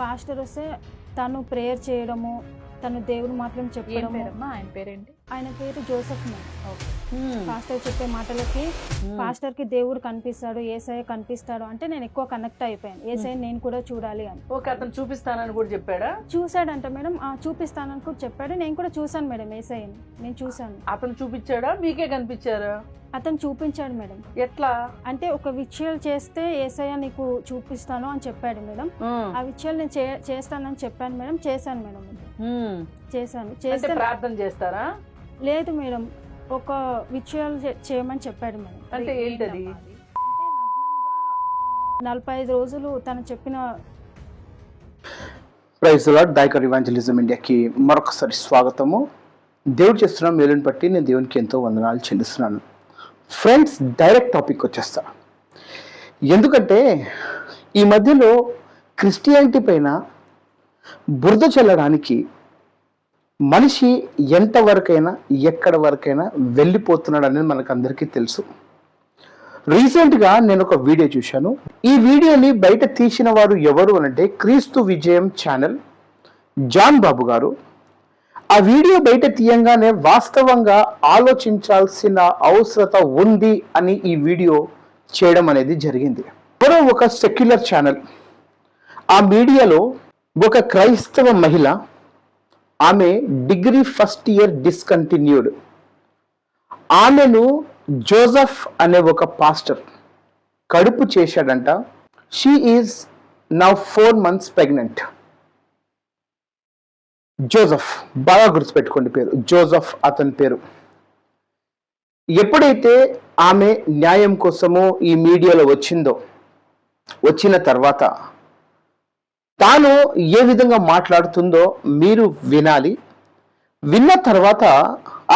Pastor వస్తే తను prayer చేయడము తను దేవుడు మాత్రం చెప్పడము. పేరమ్మా? ఆయన పేరేంటి? ఆయన పేరు జోసఫ్ ఓకే. పాస్టర్ చెప్పే మాటలకి పాస్టర్కి దేవుడు కనిపిస్తాడు ఏసఐ కనిపిస్తాడు అంటే నేను ఎక్కువ కనెక్ట్ అయిపోయాను. ఏసఐ నేను కూడా చూడాలి అని. ఓకే అతను చూపిస్తానని కూడా చెప్పాడా? చూశాడంట మేడం. ఆ చూపిస్తానని కూడా చెప్పాడు. నేను కూడా చూశాను మేడం ఏసఐని నేను చూశాను. అతను చూపించాడా? మీకే కనిపించారా? అతను చూపించాడు మేడం. ఎట్లా? అంటే ఒక విషయాలు చేస్తే ఏసయ్య నీకు చూపిస్తాను అని చెప్పాడు మేడం. ఆ విషయాలు నేను చేస్తానని చెప్పాను మేడం. చేశాను మేడం. చేశాను. చేస్తే ప్రార్థన చేస్తారా? లేదు మేడం. ఒక విషయాలు చే- చేయమని చెప్పాడు మేడం. అంటే ఏంటది? నలభై ఐదు రోజులు తను చెప్పిన ప్రైజ్ లాడ్ దాయకర్ ఇవాంజలిజం ఇండియాకి మరొకసారి స్వాగతము. దేవుడు చేస్తున్న మేలుని బట్టి నేను దేవునికి ఎంతో వందనాలు చెల్లిస్తున్నాను. ఫ్రెండ్స్ డైరెక్ట్ టాపిక్ వచ్చేస్తా. ఎందుకంటే ఈ మధ్యలో క్రిస్టియానిటీ పైన బురద చల్లడానికి మనిషి ఎంతవరకైనా ఎక్కడ వరకైనా వెళ్ళిపోతున్నాడు అనేది మనకు అందరికీ తెలుసు. రీసెంట్గా నేను ఒక వీడియో చూశాను. ఈ వీడియోని బయట తీసిన వారు ఎవరు అనంటే క్రీస్తు విజయం ఛానల్ జాన్ బాబు గారు. ఆ వీడియో బయట తీయంగానే వాస్తవంగా ఆలోచించాల్సిన అవసరత ఉంది అని ఈ వీడియో చేయడం అనేది జరిగింది. మరో ఒక సెక్యులర్ ఛానల్. ఆ మీడియాలో ఒక క్రైస్తవ మహిళ ఆమె డిగ్రీ ఫస్ట్ ఇయర్ డిస్కంటిన్యూడ్. ఆమెను జోసఫ్ అనే ఒక పాస్టర్ కడుపు చేశాడంట. She is now four months pregnant. Joseph బాగా గుర్తుపెట్టుకోండి పేరు. జోసఫ్ అతని పేరు. ఎప్పుడైతే ఆమె న్యాయం కోసము ఈ మీడియాలో వచ్చిందో వచ్చిన తర్వాత తాను ఏ విధంగా మాట్లాడుతుందో మీరు వినాలి. విన్న తర్వాత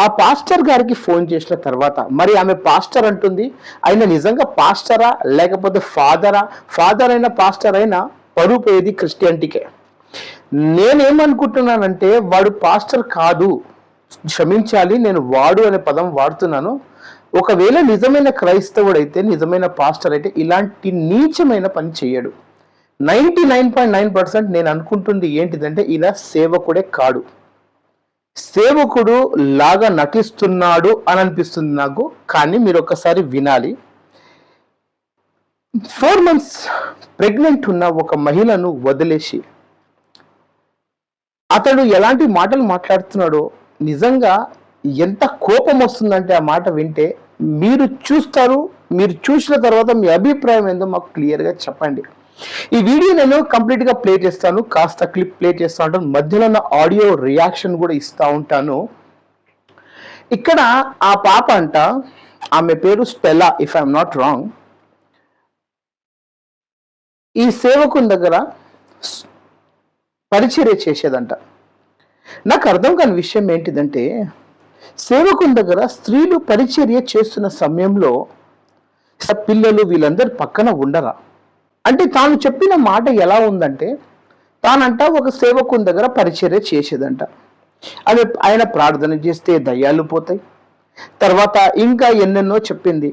ఆ పాస్టర్ గారికి ఫోన్ చేసిన తర్వాత మరి ఆమె పాస్టర్ అంటుంది ఆయన నిజంగా పాస్టరా లేకపోతే ఫాదరా? ఫాదర్ అయినా పాస్టర్ అయినా పరువు పోయేది క్రిస్టియానిటీకే. నేనేమనుకుంటున్నానంటే వాడు పాస్టర్ కాదు. క్షమించాలి నేను వాడు అనే పదం వాడుతున్నాను. ఒకవేళ నిజమైన క్రైస్తవుడైతే నిజమైన పాస్టర్ అయితే ఇలాంటి నీచమైన పని చేయడు. Ninety nine point nine percent నేను అనుకుంటుంది ఏంటిదంటే ఈయన సేవకుడే కాడు. సేవకుడు లాగా నటిస్తున్నాడు అని అనిపిస్తుంది నాకు కానీ మీరు ఒక్కసారి వినాలి. ఫోర్ మంత్స్ ప్రెగ్నెంట్ ఉన్న ఒక మహిళను వదిలేసి అతడు ఎలాంటి మాటలు మాట్లాడుతున్నాడో నిజంగా ఎంత కోపం వస్తుందంటే ఆ మాట వింటే మీరు చూస్తారు మీరు చూసిన తర్వాత మీ అభిప్రాయం ఏందో మాకు క్లియర్గా చెప్పండి. ఈ వీడియో నేను కంప్లీట్గా ప్లే చేస్తాను కాస్త క్లిప్ ప్లే చేస్తూ ఉంటాను మధ్యలో ఉన్న ఆడియో రియాక్షన్ కూడా ఇస్తూ ఉంటాను. ఇక్కడ ఆ పాప అంట ఆమె పేరు Stella if I'm not wrong ఈ సేవకుని దగ్గర పరిచర్య చేసేదంట. నాకు అర్థం కాని విషయం ఏంటిదంటే సేవకుని దగ్గర స్త్రీలు పరిచర్య చేస్తున్న సమయంలో పిల్లలు వీళ్ళందరూ పక్కన ఉండరా? అంటే తాను చెప్పిన మాట ఎలా ఉందంటే తానంట ఒక సేవకుని దగ్గర పరిచర్య చేసేదంట. అది ఆయన ప్రార్థన చేస్తే దయ్యాలు పోతాయి. తర్వాత ఇంకా ఎన్నెన్నో చెప్పింది.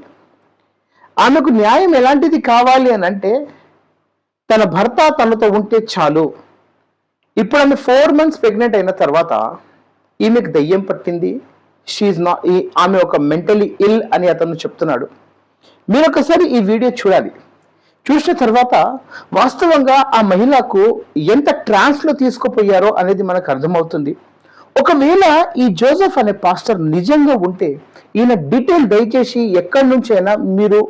ఆమెకు న్యాయం ఎలాంటిది కావాలి అని అంటే తన భర్త తనతో ఉంటే చాలు. ఇప్పుడు ఆమె ఫోర్ మంత్స్ ప్రెగ్నెంట్ అయిన తర్వాత ఈమెకు దయ్యం పట్టింది. షీఈ్ నాట్ ఆమె ఒక మెంటలీ ఇల్ అని అతను చెప్తున్నాడు. మీరు ఒకసారి ఈ వీడియో చూడాలి. చూసిన తర్వాత వాస్తవంగా ఆ మహిళకు ఎంత ట్రాన్స్లో తీసుకుపోయారో అనేది మనకు అర్థమవుతుంది. ఒకవేళ ఈ జోసెఫ్ అనే పాస్టర్ నిజంగా ఉంటే ఈయన డీటెయిల్ దయచేసి ఎక్కడి నుంచైనా మీరు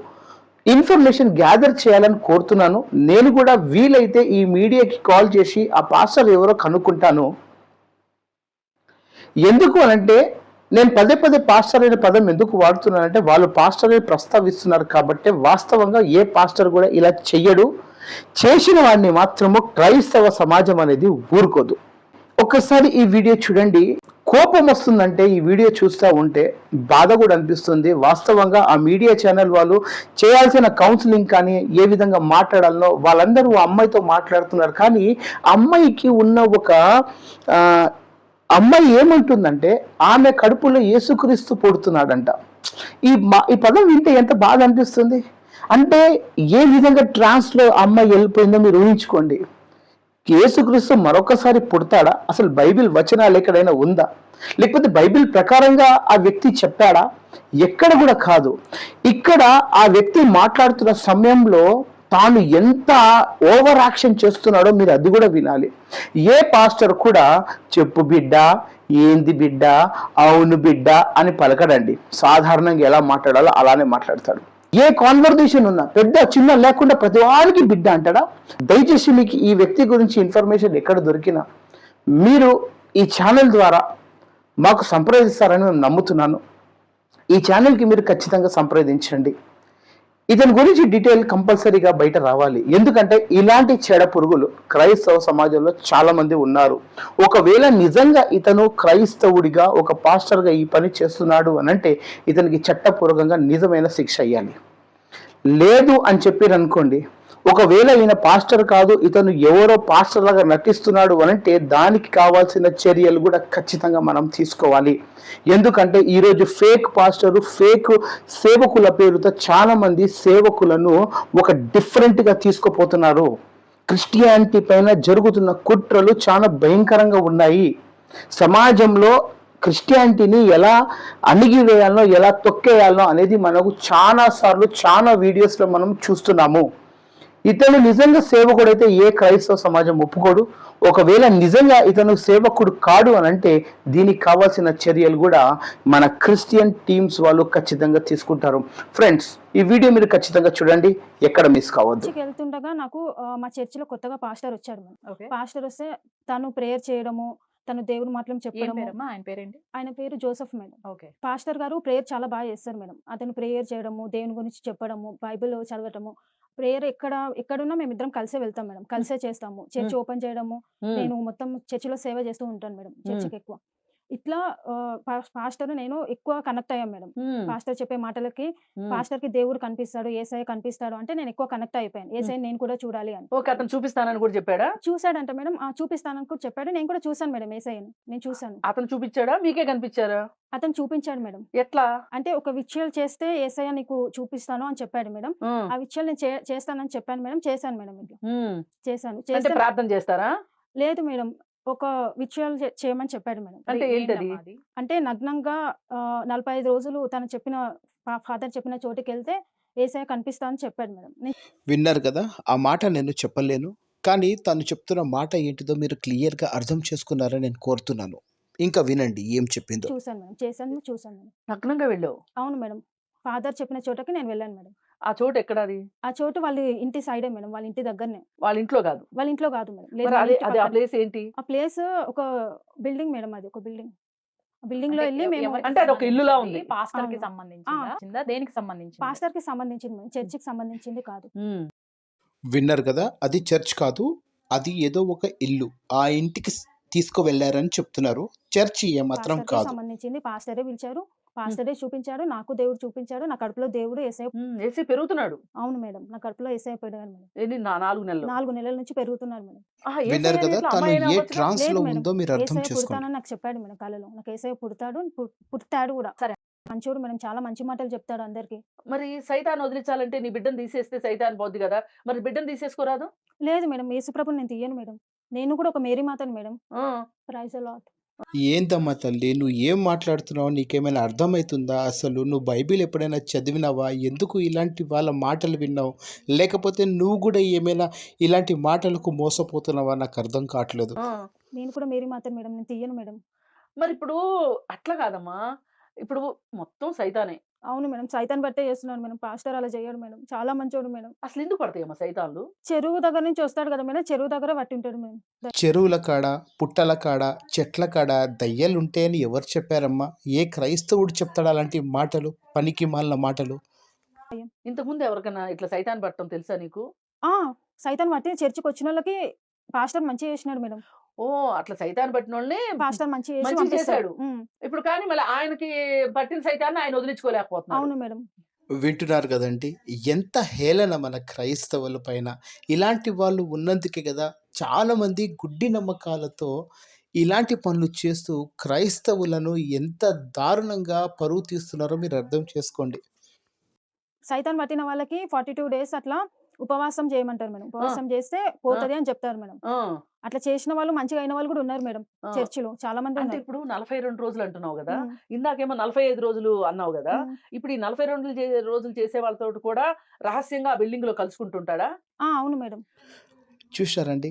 ఇన్ఫర్మేషన్ గ్యాదర్ చేయాలని కోరుతున్నాను. నేను కూడా వీలైతే ఈ మీడియాకి కాల్ చేసి ఆ పాస్టర్ ఎవరో కనుక్కుంటాను. ఎందుకు అనంటే నేను పదే పదే పాస్టర్ అనే పదం ఎందుకు వాడుతున్నానంటే వాళ్ళు పాస్టర్ అని ప్రస్తావిస్తున్నారు కాబట్టి వాస్తవంగా ఏ పాస్టర్ కూడా ఇలా చెయ్యడు. చేసిన వాడిని మాత్రము క్రైస్తవ సమాజం అనేది ఊరుకోదు. ఒక్కసారి ఈ వీడియో చూడండి. కోపం వస్తుందంటే ఈ వీడియో చూస్తూ ఉంటే బాధ కూడా అనిపిస్తుంది. వాస్తవంగా ఆ మీడియా ఛానల్ వాళ్ళు చేయాల్సిన కౌన్సిలింగ్ కానీ ఏ విధంగా మాట్లాడాలనో వాళ్ళందరూ ఆ అమ్మాయితో మాట్లాడుతున్నారు. కానీ అమ్మాయికి ఉన్న ఒక అమ్మాయి ఏమంటుందంటే ఆమె కడుపులో యేసుక్రీస్తు పుడుతున్నాడంట. ఈ మా- ఈ పదం వింటే ఎంత బాధ అనిపిస్తుంది? అంటే ఏ విధంగా ట్రాన్స్లో అమ్మాయి వెళ్ళిపోయిందో మీరు ఊహించుకోండి. యేసుక్రీస్తు మరొకసారి పుడతాడా? అసలు బైబిల్ వచనాలు ఎక్కడైనా ఉందా? లేకపోతే బైబిల్ ప్రకారంగా ఆ వ్యక్తి చెప్పాడా? ఎక్కడ కూడా కాదు. ఇక్కడ ఆ వ్యక్తి మాట్లాడుతున్న సమయంలో తాను ఎంత ఓవర్ యాక్షన్ చేస్తున్నాడో మీరు అది కూడా వినాలి. ఏ పాస్టర్ కూడా చెప్పు బిడ్డ ఏంది బిడ్డ అవును బిడ్డ అని పలకడండి. సాధారణంగా ఎలా మాట్లాడాలో అలానే మాట్లాడతాడు. ఏ కాన్వర్జేషన్ ఉన్నా పెద్ద చిన్న లేకుండా ప్రతి వారికి బిడ్డ అంటాడా? దయచేసి మీకు ఈ వ్యక్తి గురించి ఇన్ఫర్మేషన్ ఎక్కడ దొరికినా మీరు ఈ ఛానల్ ద్వారా మాకు సంప్రదిస్తారని మేము నమ్ముతున్నాను. ఈ ఛానల్కి మీరు ఖచ్చితంగా సంప్రదించండి. ఇతని గురించి డీటెయిల్ కంపల్సరీగా బయట రావాలి. ఎందుకంటే ఇలాంటి చెడ పురుగులు క్రైస్తవ సమాజంలో చాలా మంది ఉన్నారు. ఒకవేళ నిజంగా ఇతను క్రైస్తవుడిగా ఒక పాస్టర్గా ఈ పని చేస్తున్నాడు అని అంటే ఇతనికి చట్టపూర్వకంగా నిజమైన శిక్ష అయ్యాలి లేదు అని చెప్పారు అనుకోండి ఒకవేళ ఈయన పాస్టర్ కాదు ఇతను ఎవరో పాస్టర్ లాగా నటిస్తున్నాడు అనంటే దానికి కావాల్సిన చర్యలు కూడా ఖచ్చితంగా మనం తీసుకోవాలి. ఎందుకంటే ఈరోజు ఫేక్ పాస్టరు ఫేక్ సేవకుల పేరుతో చాలా మంది సేవకులను ఒక డిఫరెంట్గా తీసుకుపోతున్నారు. క్రిస్టియానిటీ పైన జరుగుతున్న కుట్రలు చాలా భయంకరంగా ఉన్నాయి. సమాజంలో క్రిస్టియానిటీని ఎలా అణిగివేయాలనో ఎలా తొక్కేయాలనో అనేది మనకు చాలా సార్లు చాలా వీడియోస్లో మనం చూస్తున్నాము. ఇతను నిజంగా సేవకుడైతే ఏ క్రైస్తవ సమాజం ఒప్పుకోడు. ఒకవేళ నిజంగా ఇతను సేవకుడు కాడు అని అంటే దీనికి కావాల్సిన చర్యలు కూడా మన క్రిస్టియన్ టీమ్స్ వాళ్ళు ఖచ్చితంగా తీసుకుంటారు. ఫ్రెండ్స్ ఈ వీడియో మీరు ఖచ్చితంగా చూడండి. ఎక్కడ మిస్ కావద్దు. వెళ్తుండగా నాకు మా చర్చిలో కొత్తగా పాస్టర్ వచ్చాడు. పాస్టర్ వస్తే తను ప్రేయర్ చేయడము తను దేవుని మాటలు ఏం చెప్పడము. పేరమ్మా? ఆయన పేరేంటి? ఆయన పేరు జోసఫ్ మేడం. ఓకే. పాస్టర్ గారు ప్రేయర్ చాలా బాగా చేస్తారు మేడం. అతను ప్రేయర్ చేయడము దేవుని గురించి చెప్పడము బైబిల్ చదవటము ప్రేయర్ ఎక్కడ ఎక్కడున్నా మేము ఇద్దరం కలిసే వెళ్తాం మేడం. కలిసే చేస్తాము. చర్చ్ ఓపెన్ చేయడము. నేను మొత్తం చర్చిలో సేవ చేస్తూ ఉంటాను మేడం. చర్చికి ఎక్కువ ఇట్లా పాస్టర్ నేను ఎక్కువ కనెక్ట్ అయ్యాం మేడం. పాస్టర్ చెప్పే మాటలకి పాస్టర్కి దేవుడు కనిపిస్తాడు ఏసఐ కనిపిస్తాడు అంటే నేను ఎక్కువ కనెక్ట్ అయిపోయాను. ఏసఐ నేను కూడా చూడాలి అని. ఓకే అతను చూపిస్తానని కూడా చెప్పాడా? చూసాడంట మేడం. ఆ చూపిస్తానని కూడా చెప్పాడు. నేను కూడా చూసాను మేడం ఏసఐని నేను చూసాను అతను చూపించాడా? మీకే కనిపించారా? అతను చూపించాడు మేడం. ఎట్లా? అంటే ఒక విషయాలు చేస్తే ఏసఐ నీకు చూపిస్తాను అని చెప్పాడు మేడం. ఆ. విషయాలు నేను చేస్తానని చెప్పాను మేడం. చేశాను మేడం. చేశాను. ప్రార్థన చేస్తారా? లేదు మేడం. ఒక విషయాలు చే- చేయమని చెప్పాడు మేడం. అంటే ఏంటది? అంటే నగ్నంగా నలభై ఐదు రోజులు తను చెప్పిన ఫాదర్ చెప్పిన చోటుకి వెళ్తే ఏసఐ కనిపిస్తా అని చెప్పాడు మేడం. నేను విన్నారు కదా ఆ మాట నేను చెప్పలేను. కానీ తను చెప్తున్న మాట ఏంటిదో మీరు క్లియర్గా అర్థం చేసుకున్నారని నేను కోరుతున్నాను. ఇంకా వినండి ఏం చెప్పిందో. చూశాను మేడం. చేశాను చూశాను మేడం. నగ్నంగా వెళ్ళావు? అవును మేడం. ఫాదర్ చెప్పిన చోటకి నేను వెళ్ళాను మేడం. ఆ చోటు ఎక్కడ అది ఆ చోటు వాళ్ళ ఇంటి సైడే మేడం వాళ్ళ ఇంటి దగ్గరనే. వాళ్ళ ఇంట్లో కాదు. వాళ్ళ ఇంట్లో కాదు మేడం. ఆ. ప్లేస్ ఏంటి? ఆ ప్లేస్ ఒక బిల్డింగ్ మేడం అది ఒక బిల్డింగ్. బిల్డింగ్లో వెళ్ళి మేము అంటే అది ఒక ఇల్లులా ఉంది. పాస్టర్కి. సంబంధించిందా? దేనికి సంబంధించింది? పాస్టర్కి సంబంధించింది చర్చికి సంబంధించింది కాదు. విన్నారు కదా? అది చర్చ్ కాదు. అది ఏదో ఒక ఇల్లు. ఆ ఇంటికి తీసుకువెళ్ళారని చెప్తున్నారు. చర్చ్ ఏమాత్రం కాదు. సంబంధించింది. పాస్టరే పిలిచారు. పాస్టరే చూపించాడు. నాకు దేవుడు చూపించాడు. నా కడుపులో దేవుడు ఏసై ఏసీ పెరుగుతున్నాడు. అవును మేడం. నా కడుపులో ఏసై పెరిగాడు మేడం. ఎన్ని? నా- నాలుగు నెలలు. నాలుగు నెలల నుంచి పెరుగుతున్నారు మేడం. విన్నారు కదా! అనేది తను అమ్మాయి అయినా ఏ అవ్వచ్చుగా? ట్రాన్స్లో లేదు మేడం. ఉందో మీరు అర్థం ఏసఐ చేసుకోండి. పుడతానని నాకు చెప్పాడు మేడం కళలో నాకు ఏసఐ పుడతాడు. పుట్టాడు కూడా. సరే. మంచోడు మేడం. చాలా మంచి మాటలు చెప్తాడు అందరికి. మరి సైతాన్ వదిలించాలంటే నీ బిడ్డను తీసేస్తే సైతాన్ పోద్ది కదా! మరి బిడ్డను తీసేసుకోరాదు లేదు మేడం. యేసుప్రభుని నేను తీయను మేడం. నేను కూడా ఒక మేరీ మాతను మేడం. ఆ, ప్రైజ్ లాట్ ఏందమ్మా తల్లి? నువ్వు ఏం మాట్లాడుతున్నావు నీకేమైనా అర్థమవుతుందా అసలు నువ్వు బైబిల్ ఎప్పుడైనా చదివినావా? ఎందుకు ఇలాంటి వాళ్ళ మాటలు విన్నావు? లేకపోతే నువ్వు కూడా ఏమైనా ఇలాంటి మాటలకు మోసపోతున్నావా? నాకు అర్థం కావట్లేదు. నేను కూడా మేరీ మాత్రం మేడం నేను తీయను మేడం. మరి ఇప్పుడు అట్లా కాదమ్మా. ఇప్పుడు మొత్తం సైతానే. అవును మేడం. సైతాన్ బట్టే చేస్తున్నాడు మేడం. పాస్టర్ అలా చేయడు మేడం. చాలా మంచోడు మేడం. అసలు ఎందుకు పడతాయమ్మా సైతాన్లు? చెరువు దగ్గర నుంచి వస్తాడు కదా మేడం. చెరువు దగ్గర పట్టి ఉంటాడు మేడం చెరువుల కాడ పుట్టల కాడ చెట్ల కాడ దయ్యాలుంటే అని ఎవరు చెప్పారమ్మా? ఏ క్రైస్తవుడు చెప్తాడు అలాంటి మాటలు? పనికి మాలిన మాటలు? ఇంతకుముందు ఎవరికైనా ఇట్లా సైతాన్ పట్టడం తెలుసా నీకు? ఆ! సైతాన్ బట్టి చర్చికి వచ్చిన వాళ్ళకి పాస్టర్ మంచి చేసినాడు మేడం. ఓ అట్లా సైతాన్ పట్టిన వాళ్ళని పాస్టర్ మంచి. చేశాడు. ఇప్పుడు కానీ మళ్ళీ ఆయనకి పట్టిన సైతాన్ని ఆయన వదిలించుకోలేకపోతున్నాడు. అవును మేడం. వింటున్నారు కదండి ఎంత హేళన మన క్రైస్తవుల పైన. ఇలాంటి వాళ్ళు ఉన్నందుకే కదా చాలామంది గుడ్డి నమ్మకాలతో ఇలాంటి పనులు చేస్తూ క్రైస్తవులను ఎంత దారుణంగా పరువు తీస్తున్నారో మీరు అర్థం చేసుకోండి. సైతాన్ పట్టిన వాళ్ళకి ఫార్టీ టూ డేస్ అట్లా ఉపవాసం చేయమంటారు మేడం. ఉపవాసం చేస్తే పోతది అని చెప్తారు మేడం. ఆ, అట్లా చేసిన వాళ్ళు మంచిగా అయిన వాళ్ళు కూడా ఉన్నారు మేడం. చర్చిలో చాలా మంది అంటే ఇప్పుడు నలభై రెండు రోజులు అంటున్నావు కదా! ఇందాకేమో నలభై ఐదు రోజులు అన్నావు కదా. ఇప్పుడు ఈ నలభై రెండు రోజులు చేసే వాళ్ళతో కూడా రహస్యంగా ఆ బిల్డింగ్లో కలుసుకుంటుంటాడా? ఆ, అవును మేడం. చూశారండి?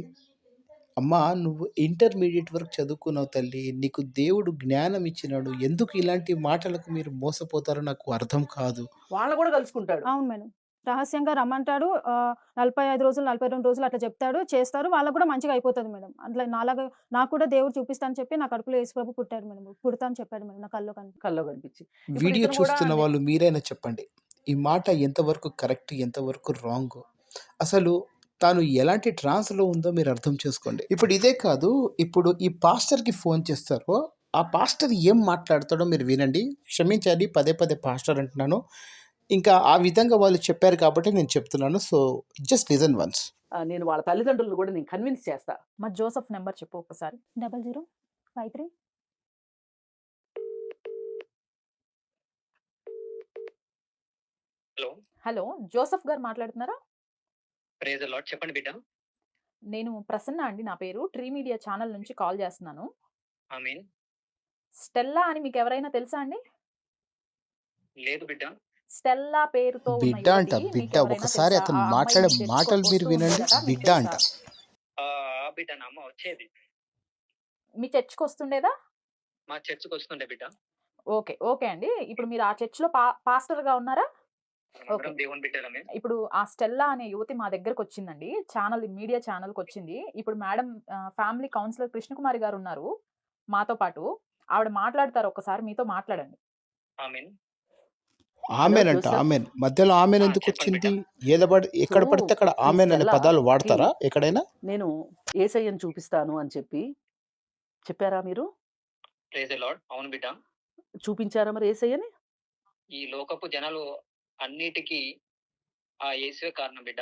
అమ్మా నువ్వు ఇంటర్మీడియట్ వరకు చదువుకున్నావు తల్లి. నీకు దేవుడు జ్ఞానం ఇచ్చినాడు. ఎందుకు ఇలాంటి మాటలకు మీరు మోసపోతారో నాకు అర్థం కాదు. వాళ్ళ కూడా కలుసుకుంటాడు. అవును మేడం. రహస్యంగా రమ్మంటాడు. నలభై ఐదు రోజులు నలభై రెండు రోజులు అట్లా చెప్తాడు. చేస్తారు. వాళ్ళకు కూడా మంచిగా అయిపోతుంది మేడం. అట్లా నాలాగా నాకు కూడా దేవుడు చూపిస్తాను చెప్పి నా కడుపులో యేసుప్రభు పుట్టాడు మేడం. పుడతా అని చెప్పాడు మేడం. నా కళ్ళు కనిపి కల్లో కనిపించి. వీడియో చూస్తున్న వాళ్ళు మీరైనా చెప్పండి. ఈ మాట ఎంతవరకు కరెక్ట్ ఎంతవరకు రాంగ్? అసలు తాను ఎలాంటి ట్రాన్స్లో ఉందో మీరు అర్థం చేసుకోండి. ఇప్పుడు ఇదే కాదు. ఇప్పుడు ఈ పాస్టర్కి ఫోన్ చేస్తారో ఆ పాస్టర్ ఏం మాట్లాడతాడో మీరు వినండి. క్షమించాలి. పదే పదే పాస్టర్ అంటున్నాను. ఇంకా ఆ విధంగా వాళ్ళు చెప్పారు కాబట్టి నేను చెప్తున్నాను. సో జస్ట్ లిజన్ వన్స్ నేను వాళ్ళ తల్లిదండ్రులను కూడా నేను కన్విన్స్ చేస్తా. మా జోసఫ్ నెంబర్ చెప్పు ఒకసారి. Double zero five three. Hello. Hello Joseph గారు మాట్లాడుతున్నారా? ప్రేజ్ లాట్ చెప్పండి బిడ్డ. నేను ప్రసన్న అండి నా పేరు. ట్రీ మీడియా ఛానల్ నుంచి కాల్ చేస్తున్నాను. ఐ మీన్ స్టెల్లా అని మీకు ఎవరైనా తెలుసా అండి? లేదు బిడ్డ. స్టెల్లా పేరుతో బిడ్డ అంట. బిడ్డ ఒకసారి? అతను మాట్లాడే మీ చర్చికి మాటలు మీరు వినండి. బిడ్డ అంట. తెలుసా? ఆ ఆ బిడ్డ నా అమ్మ వచ్చేది. మీ చర్చికి వస్తుండేదా? మా చర్చికి వస్తుండే బిడ్డ. ఓకే ఓకే అండి. ఇప్పుడు మీరు ఆ చర్చిలో పా పాస్టర్గా ఉన్నారా ఇప్పుడు ఆ స్టెల్లా అనే యువతి మా దగ్గరకు వచ్చిందండి. ఛానల్ మీడియా ఛానల్కి వచ్చింది. ఇప్పుడు మేడం ఫ్యామిలీ కౌన్సిలర్ కృష్ణకుమారి గారు ఉన్నారు మాతో పాటు. ఆవిడ మాట్లాడతారు ఒకసారి మీతో మాట్లాడండి. ఐ మీన్ ఆమెనంట? ఆమెన్. మధ్యలో ఆమెన్ ఎందుకు వచ్చింది? ఏదో పడి ఎక్కడ పడితే అక్కడ ఆమెన్ అనే పదాలు వాడతారా? ఎక్కడైనా? నేను ఏసయ్యను చూపిస్తాను అని చెప్పి చెప్పారా మీరు? అవును బిడ్డ. చూపించారా మరి ఏసయ్యని? ఈ లోకపు జనాలు అన్నిటికీ ఆ యేసువే కారణం బిడ్డ.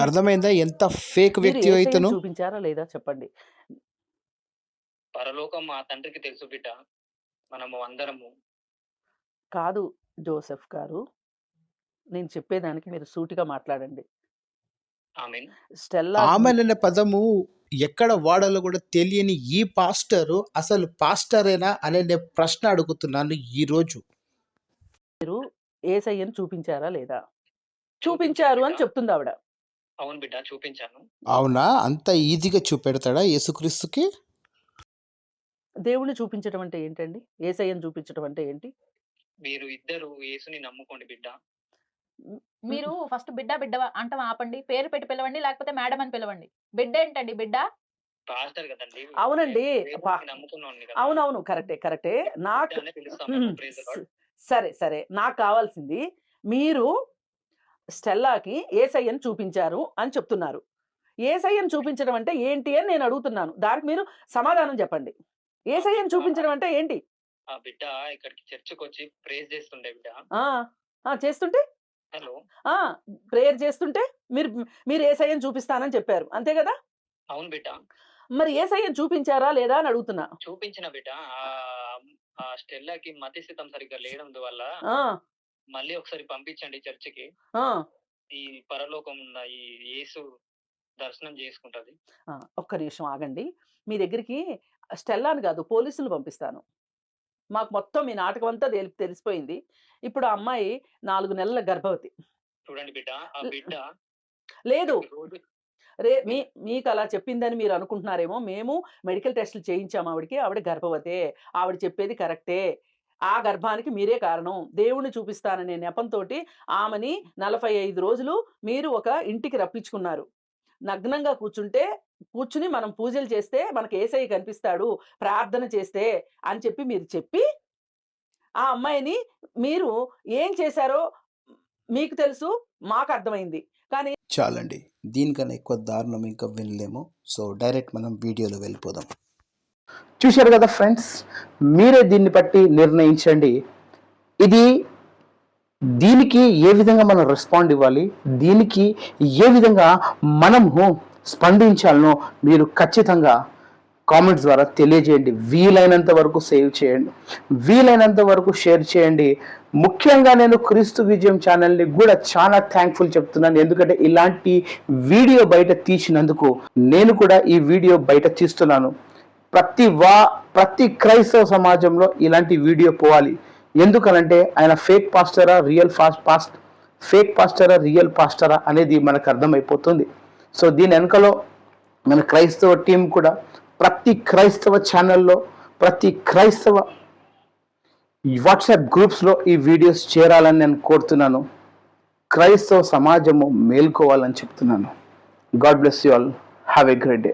అర్థమైందా? ఎంత ఫేక్ వ్యక్తి అయితేను చూపించారా లేదా చెప్పండి. పరలోకం మా తండ్రికి తెలుసు బిడ్డ. మనము అందరము కాదు జోసెఫ్ గారు. నేను చెప్పేదానికి మీరు సూటిగా మాట్లాడండి. స్టెల్లా ఆమెన్ అనే పదము ఎక్కడ వాడాలో కూడా తెలియని ఈ పాస్టరు అసలు పాస్టరేనా అనే నేను ప్రశ్న అడుగుతున్నాను ఈ రోజు. మీరు ఏసయ్యని చూపించారా లేదా? చూపించారు అని. చెప్తుంది ఆవిడ. అవును బిడ్డ చూపించాను. అవునా? అంత ఈజీగా చూపెడతాడా యేసుక్రీస్తుకి? దేవుణ్ణి చూపించడం అంటే ఏంటండి? ఏసయ్యని చూపించడం అంటే ఏంటి? మీరు ఇద్దరు యేసుని నమ్ముకోండి బిడ్డ. మీరు ఫస్ట్ బిడ్డ బిడ్డ అంటాం ఆపండి పేరు పెట్టి పిలవండి లేకపోతే మేడం అని పిలవండి. బిడ్డ ఏంటండి బిడ్డ? పాస్టర్ కదండి. అవునండి. అవునవును. కరెక్టే కరెక్టే. నాకు. సరే సరే. నాకు కావాల్సింది మీరు స్టెల్లాకి ఏసయ్యని చూపించారు అని చెప్తున్నారు. ఏసయ్యని చూపించడం అంటే ఏంటి అని నేను అడుగుతున్నాను. దానికి మీరు సమాధానం చెప్పండి. ఏసయ్యని చూపించడం అంటే ఏంటి? ఆ బిడ్డ ఇక్కడికి చర్చికి వచ్చి ప్రేజ్ చేస్తుండే బిడ్డ. చేస్తుంటే? హలో. ఆ! ప్రేయర్ చేస్తుంటే మీరు మీరు ఏసయ్యని చూపిస్తానని చెప్పారు. అంతే కదా? అవును బిడ్డ. మరి ఏసయ్యని చూపించారా లేదా అని అడుగుతున్నా. చూపించిన బిడ్డ. ఆ స్టెల్లాకి మతి స్థితం సరిగ్గా లేడం వల్ల ఆ! మళ్ళీ ఒకసారి పంపించండి చర్చికి. ఈ పరలోకం ఉన్న ఈ యేసు దర్శనం చేసుకుంటది. ఆ, ఒక్క నిమిషం ఆగండి. మీ దగ్గరికి స్టెల్లాని కాదు పోలీసులు పంపిస్తాను. మాకు మొత్తం మీ నాటకం అంతా తెలి తెలిసిపోయింది. ఇప్పుడు ఆ అమ్మాయి నాలుగు నెలల గర్భవతి. చూడండి బిడ్డ ఆ బిడ్డ లేదు. రే మీ మీకు అలా చెప్పిందని మీరు అనుకుంటున్నారేమో మేము మెడికల్ టెస్టులు చేయించాము ఆవిడకి ఆవిడ గర్భవతే ఆవిడ చెప్పేది కరెక్టే. ఆ గర్భానికి మీరే కారణం. దేవుణ్ణి చూపిస్తాననే నెపంతో ఆమెని నలభై ఐదు రోజులు మీరు ఒక ఇంటికి రప్పించుకున్నారు. నగ్నంగా కూర్చుంటే కూర్చుని మనం పూజలు చేస్తే మనకు ఏసై కనిపిస్తాడు ప్రార్థన చేస్తే అని చెప్పి మీరు చెప్పి ఆ అమ్మాయిని మీరు ఏం చేశారో మీకు తెలుసు మాకు అర్థమైంది. కానీ చాలండి. దీనికన్నా ఎక్కువ దారుణం ఇంకా వినలేము. సో డైరెక్ట్ మనం వీడియోలో వెళ్ళిపోదాం. చూశారు కదా ఫ్రెండ్స్ మీరే దీన్ని బట్టి నిర్ణయించండి. ఇది దీనికి ఏ విధంగా మనం రెస్పాండ్ ఇవ్వాలి? దీనికి ఏ విధంగా మనము స్పందించాలనో మీరు ఖచ్చితంగా కామెంట్స్ ద్వారా తెలియజేయండి. వీలైనంత వరకు సేవ్ చేయండి. వీలైనంత వరకు షేర్ చేయండి. ముఖ్యంగా నేను క్రీస్తు విజయం ఛానల్ని కూడా చాలా థ్యాంక్ఫుల్ చెప్తున్నాను. ఎందుకంటే ఇలాంటి వీడియో బయట తీసినందుకు నేను కూడా ఈ వీడియో బయట తీస్తున్నాను. ప్రతి వా ప్రతి క్రైస్తవ సమాజంలో ఇలాంటి వీడియో పోవాలి. ఎందుకనంటే ఆయన ఫేక్ పాస్టరా రియల్ ఫాస్ట్ పాస్ట్ ఫేక్ పాస్టరా రియల్ పాస్టరా అనేది మనకు అర్థమైపోతుంది. సో దీని వెనకలో మన క్రైస్తవ టీం కూడా ప్రతి క్రైస్తవ ఛానల్లో ప్రతి క్రైస్తవ వాట్సాప్ గ్రూప్స్లో ఈ వీడియోస్ చేరాలని నేను కోరుతున్నాను. క్రైస్తవ సమాజము మేల్కోవాలని చెప్తున్నాను. God bless you all have a great day